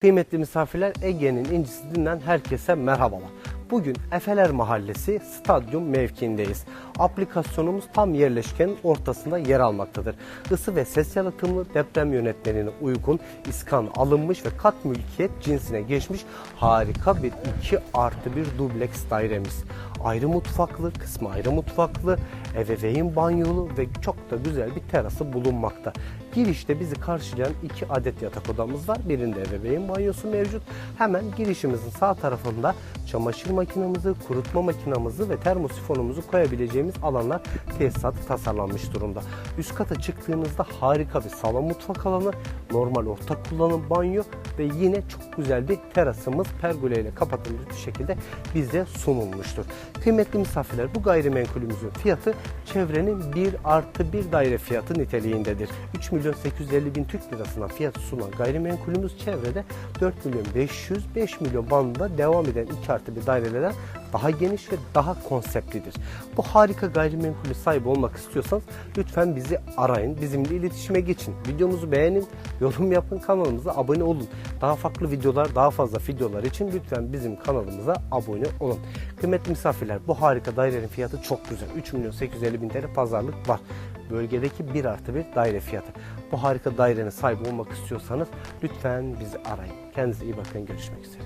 Kıymetli misafirler Ege'nin incisinden herkese merhabalar. Bugün Efeler Mahallesi stadyum mevkiindeyiz. Aplikasyonumuz tam yerleşkenin ortasında yer almaktadır. Isı ve ses yalıtımlı deprem yönetmeliğine uygun iskan alınmış ve kat mülkiyet cinsine geçmiş harika bir 2 artı 1 dubleks dairemiz. Ayrı mutfaklı, kısmı ayrı mutfaklı, ebeveyn banyolu ve çok da güzel bir terası bulunmakta. Girişte bizi karşılayan iki adet yatak odamız var. Birinde ebeveyn banyosu mevcut. Hemen girişimizin sağ tarafında çamaşır makinamızı, kurutma makinamızı ve termosifonumuzu koyabileceğimiz alanlar tesisat tasarlanmış durumda. Üst kata çıktığınızda harika bir salon mutfak alanı, normal ortak kullanım banyo ve yine çok güzel bir terasımız pergoleyle kapatılmış bir şekilde bize sunulmuştur. Kıymetli misafirler bu gayrimenkulümüzün fiyatı çevrenin 1 artı 1 daire fiyatı niteliğindedir. 3 milyon 850 bin Türk lirasına fiyat sunan gayrimenkulümüz çevrede 4 milyon 500 5 milyon bandında devam eden 2 artı 1 dairelerden daha geniş ve daha konseptlidir. Bu harika gayrimenkulü sahibi olmak istiyorsanız lütfen bizi arayın. Bizimle iletişime geçin. Videomuzu beğenin, yorum yapın, kanalımıza abone olun. Daha farklı videolar, daha fazla videolar için lütfen bizim kanalımıza abone olun. Kıymetli misafirler bu harika dairenin fiyatı çok güzel. 3 milyon 850 bin TL pazarlık var. Bölgedeki 1 artı 1 daire fiyatı. Bu harika dairenin sahibi olmak istiyorsanız lütfen bizi arayın. Kendinize iyi bakın. Görüşmek üzere.